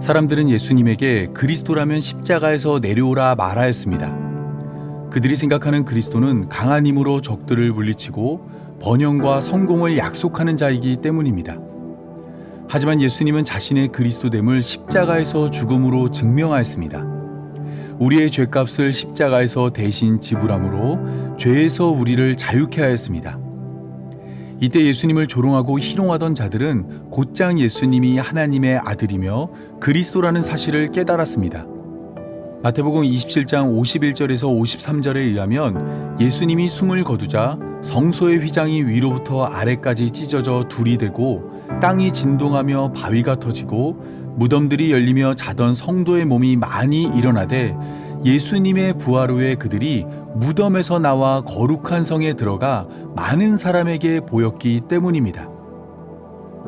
사람들은 예수님에게 그리스도라면 십자가에서 내려오라 말하였습니다. 그들이 생각하는 그리스도는 강한 힘으로 적들을 물리치고 번영과 성공을 약속하는 자이기 때문입니다. 하지만 예수님은 자신의 그리스도됨을 십자가에서 죽음으로 증명하였습니다. 우리의 죄값을 십자가에서 대신 지불함으로 죄에서 우리를 자유케 하였습니다. 이때 예수님을 조롱하고 희롱하던 자들은 곧장 예수님이 하나님의 아들이며 그리스도라는 사실을 깨달았습니다. 마태복음 27장 51절에서 53절에 의하면 예수님이 숨을 거두자 성소의 휘장이 위로부터 아래까지 찢어져 둘이 되고 땅이 진동하며 바위가 터지고 무덤들이 열리며 자던 성도의 몸이 많이 일어나되 예수님의 부활 후에 그들이 무덤에서 나와 거룩한 성에 들어가 많은 사람에게 보였기 때문입니다.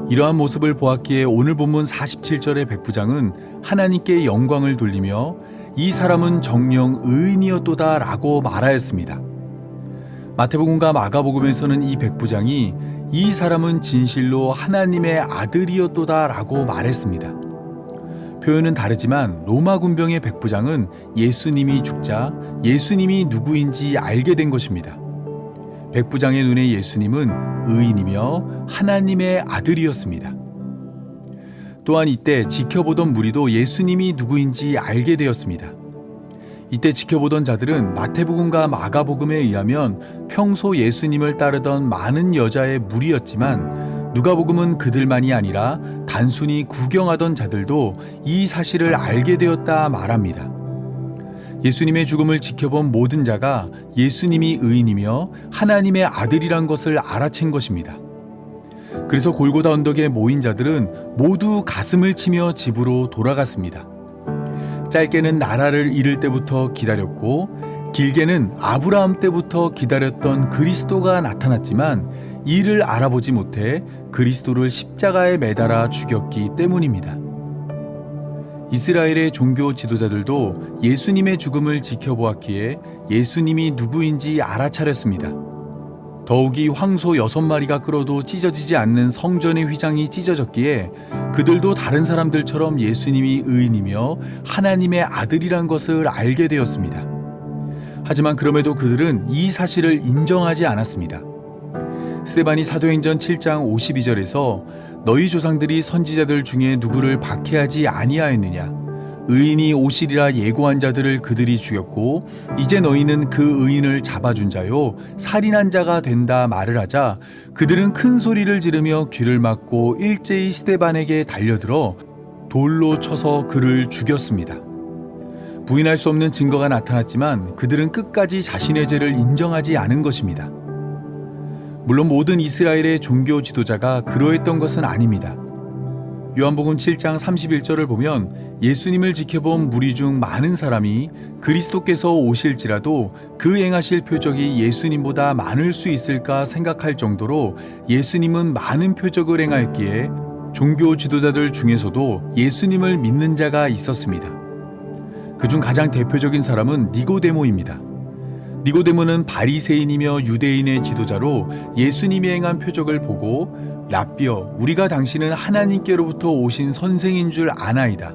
이러한 모습을 보았기에 오늘 본문 47절의 백부장은 하나님께 영광을 돌리며 이 사람은 정령 의인이었도다 라고 말하였습니다. 마태복음과 마가복음에서는 이 백부장이 이 사람은 진실로 하나님의 아들이었도다 라고 말했습니다. 표현은 다르지만 로마 군병의 백부장은 예수님이 죽자 예수님이 누구인지 알게 된 것입니다. 백부장의 눈에 예수님은 의인이며 하나님의 아들이었습니다. 또한 이때 지켜보던 무리도 예수님이 누구인지 알게 되었습니다. 이때 지켜보던 자들은 마태복음과 마가복음에 의하면 평소 예수님을 따르던 많은 여자의 무리였지만 누가복음은 그들만이 아니라 단순히 구경하던 자들도 이 사실을 알게 되었다 말합니다. 예수님의 죽음을 지켜본 모든 자가 예수님이 의인이며 하나님의 아들이란 것을 알아챈 것입니다. 그래서 골고다 언덕에 모인 자들은 모두 가슴을 치며 집으로 돌아갔습니다. 짧게는 나라를 잃을 때부터 기다렸고 길게는 아브라함 때부터 기다렸던 그리스도가 나타났지만 이를 알아보지 못해 그리스도를 십자가에 매달아 죽였기 때문입니다. 이스라엘의 종교 지도자들도 예수님의 죽음을 지켜보았기에 예수님이 누구인지 알아차렸습니다. 더욱이 황소 여섯 마리가 끌어도 찢어지지 않는 성전의 휘장이 찢어졌기에 그들도 다른 사람들처럼 예수님이 의인이며 하나님의 아들이란 것을 알게 되었습니다. 하지만 그럼에도 그들은 이 사실을 인정하지 않았습니다. 스테반이 사도행전 7장 52절에서 너희 조상들이 선지자들 중에 누구를 박해하지 아니하였느냐 의인이 오시리라 예고한 자들을 그들이 죽였고 이제 너희는 그 의인을 잡아준 자요 살인한 자가 된다 말을 하자 그들은 큰 소리를 지르며 귀를 막고 일제히 스테반에게 달려들어 돌로 쳐서 그를 죽였습니다. 부인할 수 없는 증거가 나타났지만 그들은 끝까지 자신의 죄를 인정하지 않은 것입니다. 물론 모든 이스라엘의 종교 지도자가 그러했던 것은 아닙니다. 요한복음 7장 31절을 보면 예수님을 지켜본 무리 중 많은 사람이 그리스도께서 오실지라도 그 행하실 표적이 예수님보다 많을 수 있을까 생각할 정도로 예수님은 많은 표적을 행하였기에 종교 지도자들 중에서도 예수님을 믿는 자가 있었습니다. 그중 가장 대표적인 사람은 니고데모입니다. 니고데모는 바리새인이며 유대인의 지도자로 예수님이 행한 표적을 보고 라비어 우리가 당신은 하나님께로부터 오신 선생인 줄 아나이다.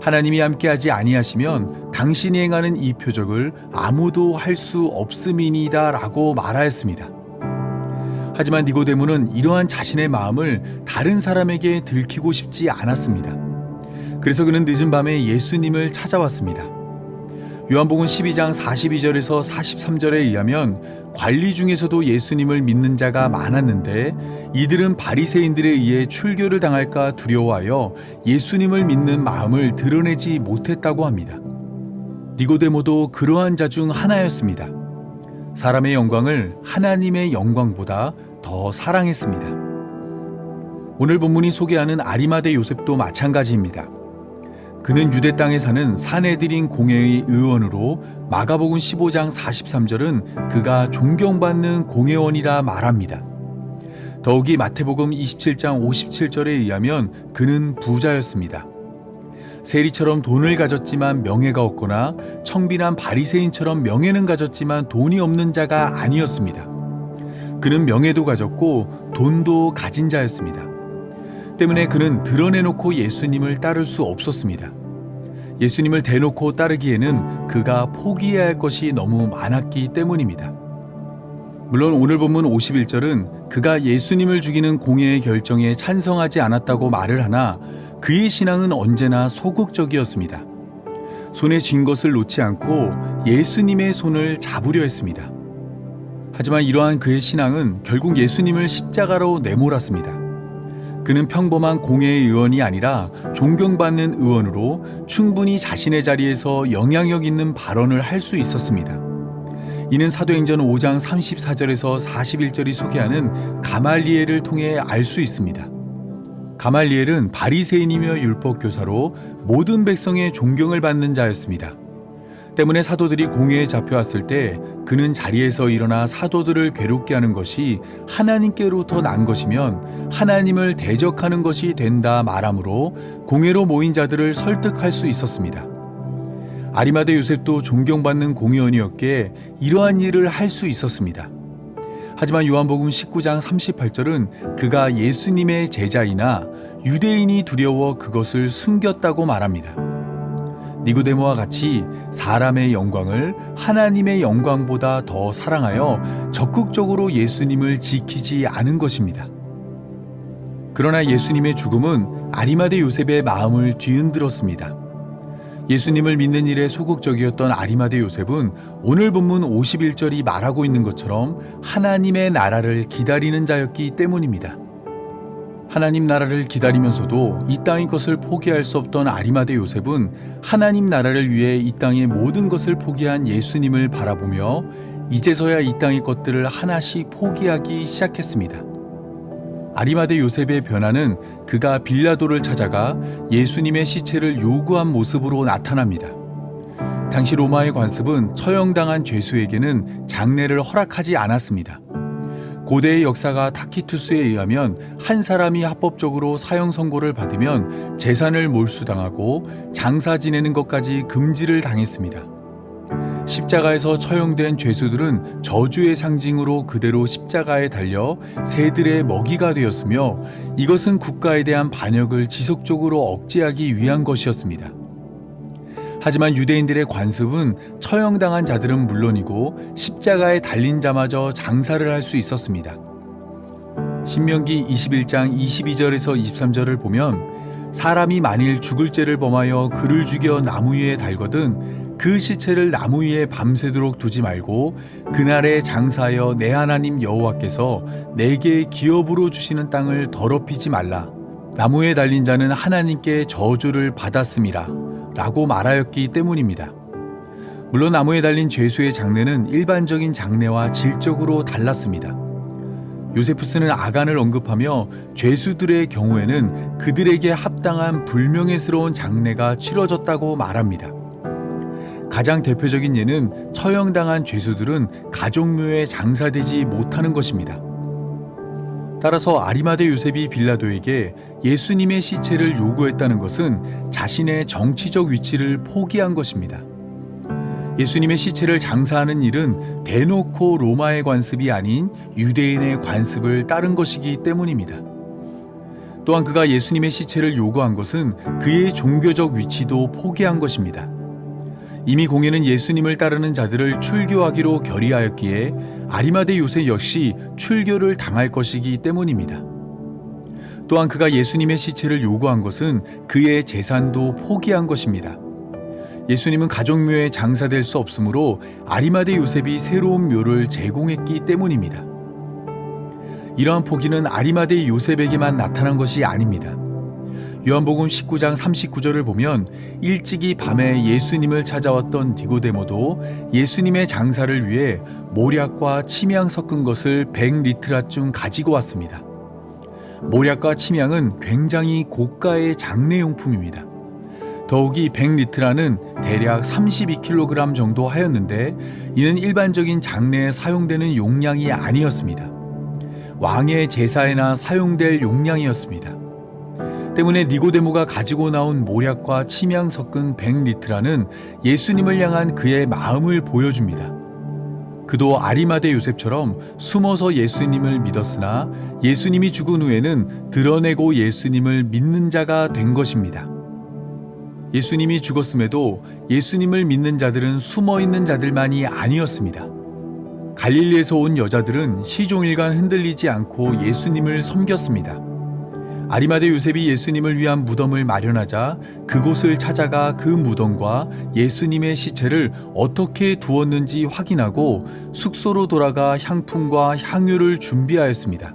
하나님이 함께하지 아니하시면 당신이 행하는 이 표적을 아무도 할 수 없음이니다라고 말하였습니다. 하지만 니고데모는 이러한 자신의 마음을 다른 사람에게 들키고 싶지 않았습니다. 그래서 그는 늦은 밤에 예수님을 찾아왔습니다. 요한복음 12장 42절에서 43절에 의하면 관리 중에서도 예수님을 믿는 자가 많았는데 이들은 바리새인들에 의해 출교를 당할까 두려워하여 예수님을 믿는 마음을 드러내지 못했다고 합니다. 니고데모도 그러한 자 중 하나였습니다. 사람의 영광을 하나님의 영광보다 더 사랑했습니다. 오늘 본문이 소개하는 아리마대 요셉도 마찬가지입니다. 그는 유대 땅에 사는 사내들인 공회의 의원으로 마가복음 15장 43절은 그가 존경받는 공회원이라 말합니다. 더욱이 마태복음 27장 57절에 의하면 그는 부자였습니다. 세리처럼 돈을 가졌지만 명예가 없거나 청빈한 바리새인처럼 명예는 가졌지만 돈이 없는 자가 아니었습니다. 그는 명예도 가졌고 돈도 가진 자였습니다. 때문에 그는 드러내놓고 예수님을 따를 수 없었습니다. 예수님을 대놓고 따르기에는 그가 포기해야 할 것이 너무 많았기 때문입니다. 물론 오늘 본문 51절은 그가 예수님을 죽이는 공예의 결정에 찬성하지 않았다고 말을 하나 그의 신앙은 언제나 소극적이었습니다. 손에 쥔 것을 놓지 않고 예수님의 손을 잡으려 했습니다. 하지만 이러한 그의 신앙은 결국 예수님을 십자가로 내몰았습니다. 그는 평범한 공예의 의원이 아니라 존경받는 의원으로 충분히 자신의 자리에서 영향력 있는 발언을 할 수 있었습니다. 이는 사도행전 5장 34절에서 41절이 소개하는 가말리엘을 통해 알 수 있습니다. 가말리엘은 바리새인이며 율법 교사로 모든 백성의 존경을 받는 자였습니다. 때문에 사도들이 공회에 잡혀왔을 때 그는 자리에서 일어나 사도들을 괴롭게 하는 것이 하나님께로부터 난 것이면 하나님을 대적하는 것이 된다 말하므로 공회로 모인 자들을 설득할 수 있었습니다. 아리마대 요셉도 존경받는 공의원이었기에 이러한 일을 할 수 있었습니다. 하지만 요한복음 19장 38절은 그가 예수님의 제자이나 유대인이 두려워 그것을 숨겼다고 말합니다. 니고데모와 같이 사람의 영광을 하나님의 영광보다 더 사랑하여 적극적으로 예수님을 지키지 않은 것입니다. 그러나 예수님의 죽음은 아리마대 요셉의 마음을 뒤흔들었습니다. 예수님을 믿는 일에 소극적이었던 아리마대 요셉은 오늘 본문 51절이 말하고 있는 것처럼 하나님의 나라를 기다리는 자였기 때문입니다. 하나님 나라를 기다리면서도 이 땅의 것을 포기할 수 없던 아리마대 요셉은 하나님 나라를 위해 이 땅의 모든 것을 포기한 예수님을 바라보며 이제서야 이 땅의 것들을 하나씩 포기하기 시작했습니다. 아리마대 요셉의 변화는 그가 빌라도를 찾아가 예수님의 시체를 요구한 모습으로 나타납니다. 당시 로마의 관습은 처형당한 죄수에게는 장례를 허락하지 않았습니다. 고대의 역사가 타키투스에 의하면 한 사람이 합법적으로 사형 선고를 받으면 재산을 몰수당하고 장사 지내는 것까지 금지를 당했습니다. 십자가에서 처형된 죄수들은 저주의 상징으로 그대로 십자가에 달려 새들의 먹이가 되었으며 이것은 국가에 대한 반역을 지속적으로 억제하기 위한 것이었습니다. 하지만 유대인들의 관습은 처형당한 자들은 물론이고 십자가에 달린 자마저 장사를 할 수 있었습니다. 신명기 21장 22절에서 23절을 보면 사람이 만일 죽을 죄를 범하여 그를 죽여 나무 위에 달거든 그 시체를 나무 위에 밤새도록 두지 말고 그날에 장사하여 내 하나님 여호와께서 내게 기업으로 주시는 땅을 더럽히지 말라. 나무에 달린 자는 하나님께 저주를 받았음이라. 라고 말하였기 때문입니다. 물론 나무에 달린 죄수의 장례는 일반적인 장례와 질적으로 달랐습니다. 요세푸스는 아간을 언급하며 죄수들의 경우에는 그들에게 합당한 불명예스러운 장례가 치러졌다고 말합니다. 가장 대표적인 예는 처형당한 죄수들은 가족묘에 장사되지 못하는 것입니다. 따라서 아리마대 요셉이 빌라도에게 예수님의 시체를 요구했다는 것은 자신의 정치적 위치를 포기한 것입니다. 예수님의 시체를 장사하는 일은 대놓고 로마의 관습이 아닌 유대인의 관습을 따른 것이기 때문입니다. 또한 그가 예수님의 시체를 요구한 것은 그의 종교적 위치도 포기한 것입니다. 이미 공예는 예수님을 따르는 자들을 출교하기로 결의하였기에 아리마대 요새 역시 출교를 당할 것이기 때문입니다. 또한 그가 예수님의 시체를 요구한 것은 그의 재산도 포기한 것입니다. 예수님은 가족묘에 장사될 수 없으므로 아리마대 요셉이 새로운 묘를 제공했기 때문입니다. 이러한 포기는 아리마대 요셉에게만 나타난 것이 아닙니다. 요한복음 19장 39절을 보면 일찍이 밤에 예수님을 찾아왔던 니고데모도 예수님의 장사를 위해 모략과 침향 섞은 것을 100리트라쯤 가지고 왔습니다. 모략과 침향은 굉장히 고가의 장례용품입니다. 더욱이 100리트라는 대략 32kg 정도 하였는데 이는 일반적인 장례에 사용되는 용량이 아니었습니다. 왕의 제사에나 사용될 용량이었습니다. 때문에 니고데모가 가지고 나온 모략과 침향 섞은 100리트라는 예수님을 향한 그의 마음을 보여줍니다. 그도 아리마대 요셉처럼 숨어서 예수님을 믿었으나 예수님이 죽은 후에는 드러내고 예수님을 믿는 자가 된 것입니다. 예수님이 죽었음에도 예수님을 믿는 자들은 숨어 있는 자들만이 아니었습니다. 갈릴리에서 온 여자들은 시종일관 흔들리지 않고 예수님을 섬겼습니다. 아리마대 요셉이 예수님을 위한 무덤을 마련하자 그곳을 찾아가 그 무덤과 예수님의 시체를 어떻게 두었는지 확인하고 숙소로 돌아가 향품과 향유를 준비하였습니다.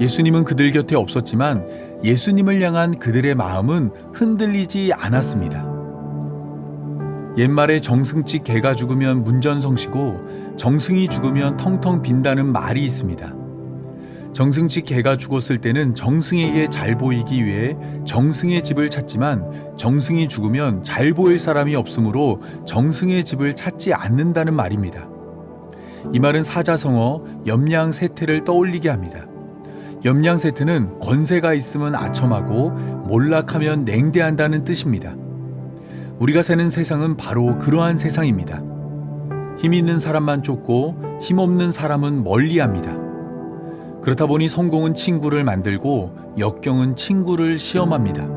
예수님은 그들 곁에 없었지만 예수님을 향한 그들의 마음은 흔들리지 않았습니다. 옛말에 정승집 개가 죽으면 문전성시고 정승이 죽으면 텅텅 빈다는 말이 있습니다. 정승집 개가 죽었을 때는 정승에게 잘 보이기 위해 정승의 집을 찾지만 정승이 죽으면 잘 보일 사람이 없으므로 정승의 집을 찾지 않는다는 말입니다. 이 말은 사자성어 염량세태를 떠올리게 합니다. 염량세태는 권세가 있으면 아첨하고 몰락하면 냉대한다는 뜻입니다. 우리가 사는 세상은 바로 그러한 세상입니다. 힘 있는 사람만 쫓고 힘 없는 사람은 멀리합니다. 그렇다 보니 성공은 친구를 만들고 역경은 친구를 시험합니다.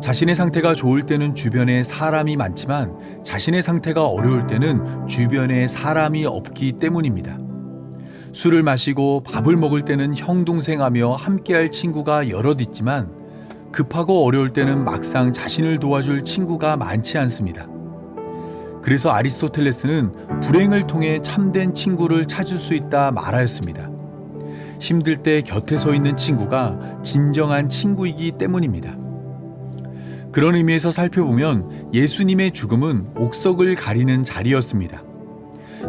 자신의 상태가 좋을 때는 주변에 사람이 많지만 자신의 상태가 어려울 때는 주변에 사람이 없기 때문입니다. 술을 마시고 밥을 먹을 때는 형 동생하며 함께할 친구가 여럿 있지만 급하고 어려울 때는 막상 자신을 도와줄 친구가 많지 않습니다. 그래서 아리스토텔레스는 불행을 통해 참된 친구를 찾을 수 있다 말하였습니다. 힘들 때 곁에 서 있는 친구가 진정한 친구이기 때문입니다. 그런 의미에서 살펴보면 예수님의 죽음은 옥석을 가리는 자리였습니다.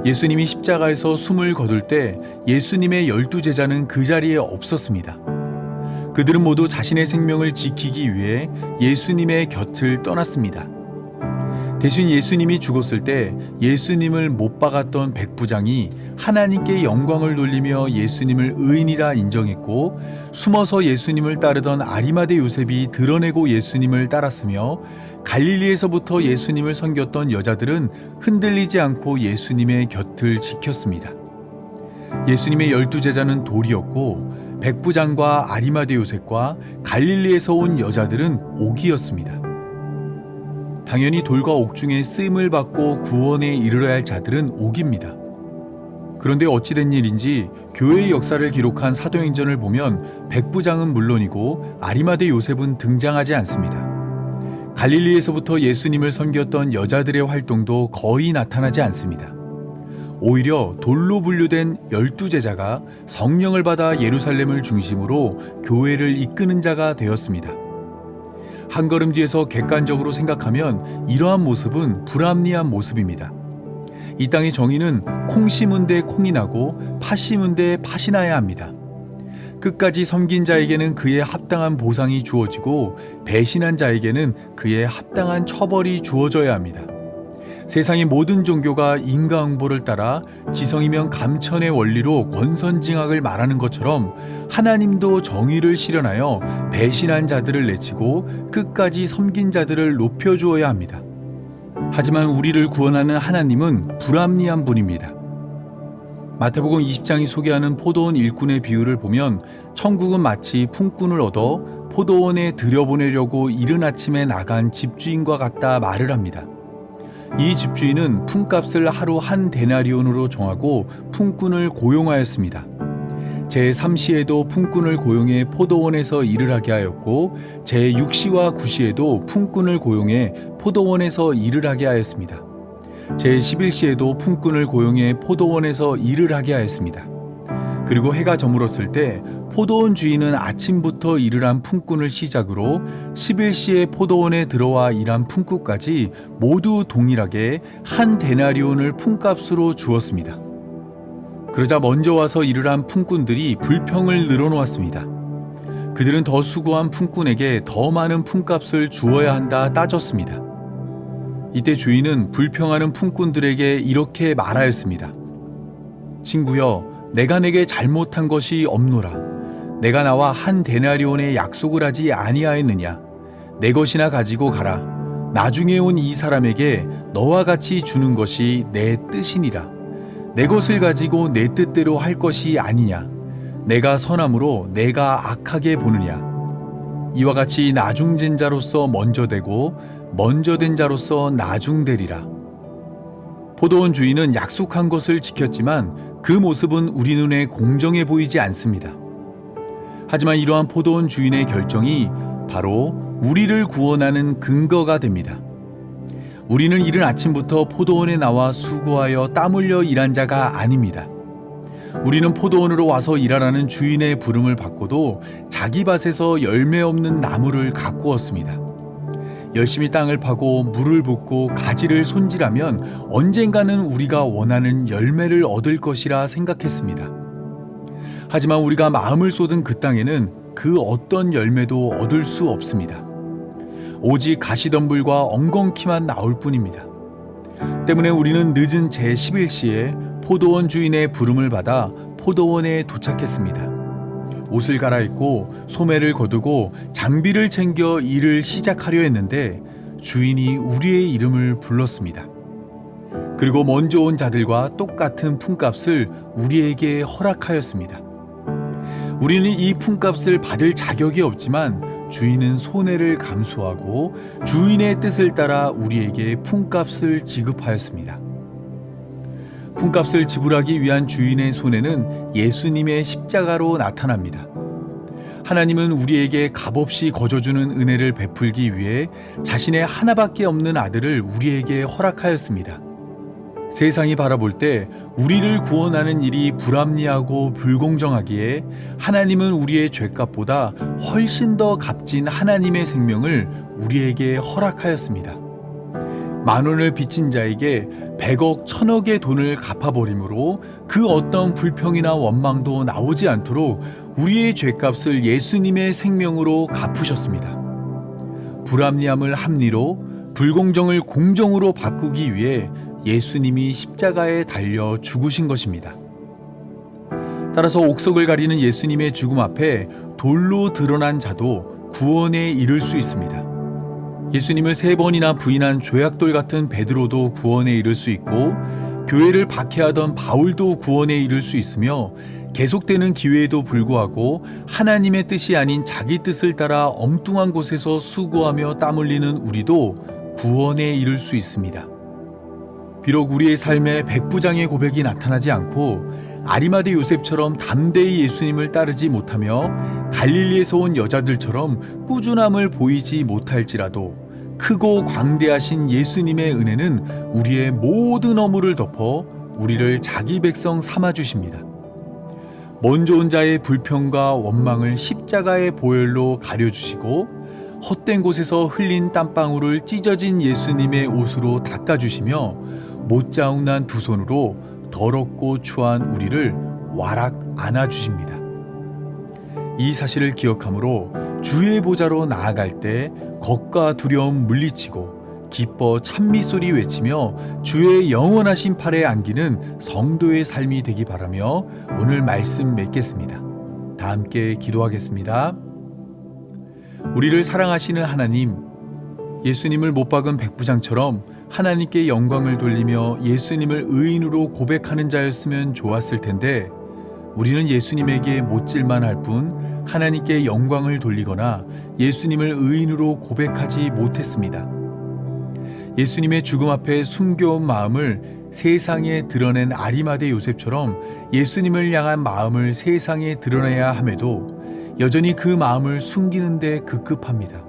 예수님이 십자가에서 숨을 거둘 때 예수님의 열두 제자는 그 자리에 없었습니다. 그들은 모두 자신의 생명을 지키기 위해 예수님의 곁을 떠났습니다. 대신 예수님이 죽었을 때 예수님을 못 박았던 백부장이 하나님께 영광을 돌리며 예수님을 의인이라 인정했고 숨어서 예수님을 따르던 아리마대 요셉이 드러내고 예수님을 따랐으며 갈릴리에서부터 예수님을 섬겼던 여자들은 흔들리지 않고 예수님의 곁을 지켰습니다. 예수님의 열두 제자는 돌이었고 백부장과 아리마대 요셉과 갈릴리에서 온 여자들은 옥이었습니다. 당연히 돌과 옥 중에 쓰임을 받고 구원에 이르러야 할 자들은 옥입니다. 그런데 어찌된 일인지 교회의 역사를 기록한 사도행전을 보면 백부장은 물론이고 아리마대 요셉은 등장하지 않습니다. 갈릴리에서부터 예수님을 섬겼던 여자들의 활동도 거의 나타나지 않습니다. 오히려 돌로 분류된 열두 제자가 성령을 받아 예루살렘을 중심으로 교회를 이끄는 자가 되었습니다. 한 걸음 뒤에서 객관적으로 생각하면 이러한 모습은 불합리한 모습입니다. 이 땅의 정의는 콩 심은 데 콩이 나고 팥 심은 데 팥이 나야 합니다. 끝까지 섬긴 자에게는 그의 합당한 보상이 주어지고 배신한 자에게는 그의 합당한 처벌이 주어져야 합니다. 세상의 모든 종교가 인과응보를 따라 지성이면 감천의 원리로 권선징악을 말하는 것처럼 하나님도 정의를 실현하여 배신한 자들을 내치고 끝까지 섬긴 자들을 높여주어야 합니다. 하지만 우리를 구원하는 하나님은 불합리한 분입니다. 마태복음 20장이 소개하는 포도원 일꾼의 비유를 보면 천국은 마치 품꾼을 얻어 포도원에 들여보내려고 이른 아침에 나간 집주인과 같다 말을 합니다. 이 집주인은 품값을 하루 한 데나리온으로 정하고 품꾼을 고용하였습니다. 제3시에도 품꾼을 고용해 포도원에서 일을 하게 하였고 제6시와 9시에도 품꾼을 고용해 포도원에서 일을 하게 하였습니다. 제11시에도 품꾼을 고용해 포도원에서 일을 하게 하였습니다. 그리고 해가 저물었을 때 포도원 주인은 아침부터 일을 한 품꾼을 시작으로 11시에 포도원에 들어와 일한 품꾼까지 모두 동일하게 한 데나리온을 품값으로 주었습니다. 그러자 먼저 와서 일을 한 품꾼들이 불평을 늘어놓았습니다. 그들은 더 수고한 품꾼에게 더 많은 품값을 주어야 한다 따졌습니다. 이때 주인은 불평하는 품꾼들에게 이렇게 말하였습니다. 친구여, 내가 내게 잘못한 것이 없노라. 내가 나와 한 데나리온의 약속을 하지 아니하였느냐? 내 것이나 가지고 가라. 나중에 온 이 사람에게 너와 같이 주는 것이 내 뜻이니라. 내 것을 가지고 내 뜻대로 할 것이 아니냐 내가 선함으로 내가 악하게 보느냐 이와 같이 나중된 자로서 먼저 되고 먼저 된 자로서 나중되리라 포도원 주인은 약속한 것을 지켰지만 그 모습은 우리 눈에 공정해 보이지 않습니다. 하지만 이러한 포도원 주인의 결정이 바로 우리를 구원하는 근거가 됩니다. 우리는 이른 아침부터 포도원에 나와 수고하여 땀 흘려 일한 자가 아닙니다. 우리는 포도원으로 와서 일하라는 주인의 부름을 받고도 자기 밭에서 열매 없는 나무를 가꾸었습니다. 열심히 땅을 파고 물을 붓고 가지를 손질하면 언젠가는 우리가 원하는 열매를 얻을 것이라 생각했습니다. 하지만 우리가 마음을 쏟은 그 땅에는 그 어떤 열매도 얻을 수 없습니다. 오직 가시덤불과 엉겅퀴만 나올 뿐입니다. 때문에 우리는 늦은 제11시에 포도원 주인의 부름을 받아 포도원에 도착했습니다. 옷을 갈아입고 소매를 거두고 장비를 챙겨 일을 시작하려 했는데 주인이 우리의 이름을 불렀습니다. 그리고 먼저 온 자들과 똑같은 품값을 우리에게 허락하였습니다. 우리는 이 품값을 받을 자격이 없지만 주인은 손해를 감수하고 주인의 뜻을 따라 우리에게 품값을 지급하였습니다. 품값을 지불하기 위한 주인의 손해는 예수님의 십자가로 나타납니다. 하나님은 우리에게 값없이 거저주는 은혜를 베풀기 위해 자신의 하나밖에 없는 아들을 우리에게 허락하였습니다. 세상이 바라볼 때 우리를 구원하는 일이 불합리하고 불공정하기에 하나님은 우리의 죄값보다 훨씬 더 값진 하나님의 생명을 우리에게 허락하였습니다. 만 원을 빚진 자에게 백억 천억의 돈을 갚아버리므로 그 어떤 불평이나 원망도 나오지 않도록 우리의 죄값을 예수님의 생명으로 갚으셨습니다. 불합리함을 합리로 불공정을 공정으로 바꾸기 위해 예수님이 십자가에 달려 죽으신 것입니다. 따라서 옥석을 가리는 예수님의 죽음 앞에 돌로 드러난 자도 구원에 이를 수 있습니다. 예수님을 세 번이나 부인한 죄악돌 같은 베드로도 구원에 이를 수 있고 교회를 박해하던 바울도 구원에 이를 수 있으며 계속되는 기회에도 불구하고 하나님의 뜻이 아닌 자기 뜻을 따라 엉뚱한 곳에서 수고하며 땀 흘리는 우리도 구원에 이를 수 있습니다. 비록 우리의 삶에 백부장의 고백이 나타나지 않고 아리마대 요셉처럼 담대히 예수님을 따르지 못하며 갈릴리에서 온 여자들처럼 꾸준함을 보이지 못할지라도 크고 광대하신 예수님의 은혜는 우리의 모든 어물을 덮어 우리를 자기 백성 삼아 주십니다. 먼저 온 자의 불평과 원망을 십자가의 보혈로 가려주시고 헛된 곳에서 흘린 땀방울을 찢어진 예수님의 옷으로 닦아주시며 못자국난 두 손으로 더럽고 추한 우리를 와락 안아주십니다. 이 사실을 기억하므로 주의 보좌로 나아갈 때 겁과 두려움 물리치고 기뻐 찬미 소리 외치며 주의 영원하신 팔에 안기는 성도의 삶이 되기 바라며 오늘 말씀 맺겠습니다. 다 함께 기도하겠습니다. 우리를 사랑하시는 하나님, 예수님을 못 박은 백부장처럼 하나님께 영광을 돌리며 예수님을 의인으로 고백하는 자였으면 좋았을 텐데 우리는 예수님에게 못질만 할 뿐 하나님께 영광을 돌리거나 예수님을 의인으로 고백하지 못했습니다. 예수님의 죽음 앞에 숨겨온 마음을 세상에 드러낸 아리마대 요셉처럼 예수님을 향한 마음을 세상에 드러내야 함에도 여전히 그 마음을 숨기는데 급급합니다.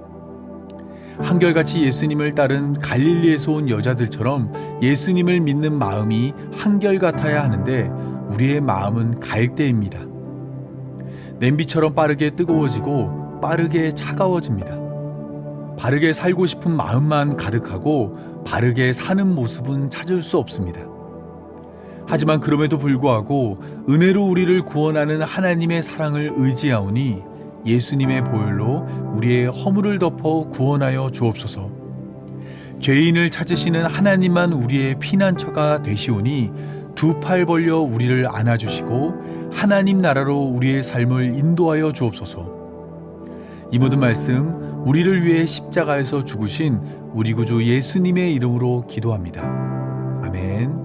한결같이 예수님을 따른 갈릴리에서 온 여자들처럼 예수님을 믿는 마음이 한결같아야 하는데 우리의 마음은 갈대입니다. 냄비처럼 빠르게 뜨거워지고 빠르게 차가워집니다. 바르게 살고 싶은 마음만 가득하고 바르게 사는 모습은 찾을 수 없습니다. 하지만 그럼에도 불구하고 은혜로 우리를 구원하는 하나님의 사랑을 의지하오니 예수님의 보혈로 우리의 허물을 덮어 구원하여 주옵소서. 죄인을 찾으시는 하나님만 우리의 피난처가 되시오니 두 팔 벌려 우리를 안아주시고 하나님 나라로 우리의 삶을 인도하여 주옵소서. 이 모든 말씀 우리를 위해 십자가에서 죽으신 우리 구주 예수님의 이름으로 기도합니다. 아멘.